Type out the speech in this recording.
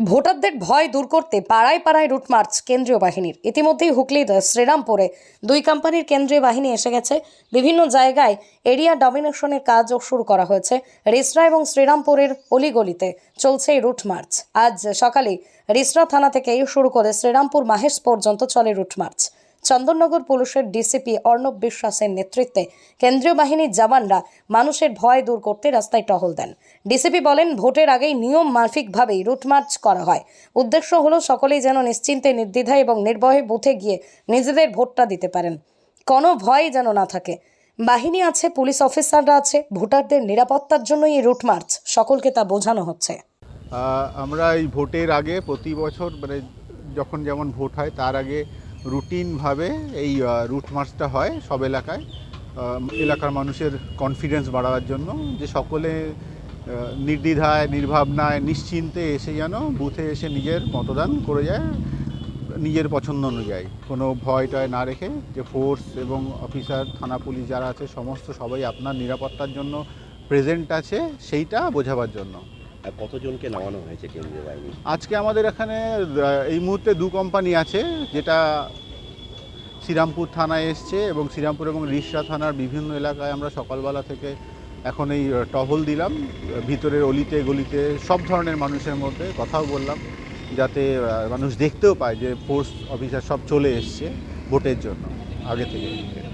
ভোটারদের ভয় দূর করতে পাড়ায় পাড়ায় রুট মার্চ কেন্দ্রীয় বাহিনীর। ইতিমধ্যেই হুগলির শ্রীরামপুরে দুই কোম্পানির কেন্দ্রীয় বাহিনী এসে গেছে। বিভিন্ন জায়গায় এরিয়া ডমিনেশনের কাজও শুরু করা হয়েছে। রিসরা এবং শ্রীরামপুরের অলিগলিতে চলছে এই রুট মার্চ। আজ সকালে রিসরা থানা থেকে শুরু করে শ্রীরামপুর মাহেশ পর্যন্ত চলে রুট মার্চ। চন্দননগর পুলিশের ডিসিপি অর্ণব বিশ্বাসের নেতৃত্বে কেন্দ্রীয় বাহিনীর জওয়ানরা মানুষের ভয় দূর করতে রাস্তায় টহল দেন। ডিসিপি বলেন, ভোটের আগেই নিয়ম মাফিকভাবেই রুটমার্চ করা হয়। উদ্দেশ্য হলো সকলেই যেন নিশ্চিন্তে, নির্দ্বিধায় এবং নির্ভয়ে বুথে গিয়ে নিজেদের ভোটটা দিতে পারেন। কোনো ভয় যেন না থাকে। বাহিনী আছে, পুলিশ অফিসাররা আছে, ভোটারদের নিরাপত্তার জন্যই এই রুট মার্চ। সকলকে তা বোঝানো হচ্ছে। আমরা এই ভোটের আগে প্রতি বছর মানে যখন যেমন ভোট হয়, তার আগে রুটিনভাবে এই রুট মার্চটা হয় সব এলাকায়। এলাকার মানুষের কনফিডেন্স বাড়াবার জন্য যে সকলে নির্দ্বিধায়, নির্ভাবনায়, নিশ্চিন্তে এসে যেন বুথে এসে নিজের মতদান করে যায়, নিজের পছন্দ অনুযায়ী। কোনো ভয় টয় না রেখে যে ফোর্স এবং অফিসার থানা পুলিশ যারা আছে, সমস্ত সবাই আপনার নিরাপত্তার জন্য প্রেজেন্ট আছে, সেইটা বোঝাবার জন্য। কতজনকে নামানো হয়েছে কেন্দ্রীয় বাহিনী? আজকে আমাদের এখানে এই মুহূর্তে দু কোম্পানি আছে, যেটা শ্রীরামপুর থানায় এসছে এবং শ্রীরামপুর এবং রিসরা থানার বিভিন্ন এলাকায় আমরা সকালবেলা থেকে এখন এই টহল দিলাম। ভিতরের অলিতে, গলিতে, সব ধরনের মানুষের মধ্যে কথাও বললাম, যাতে মানুষ দেখতেও পায় যে ফোর্স অফিসার সব চলে এসছে ভোটের জন্য, আগে থেকে।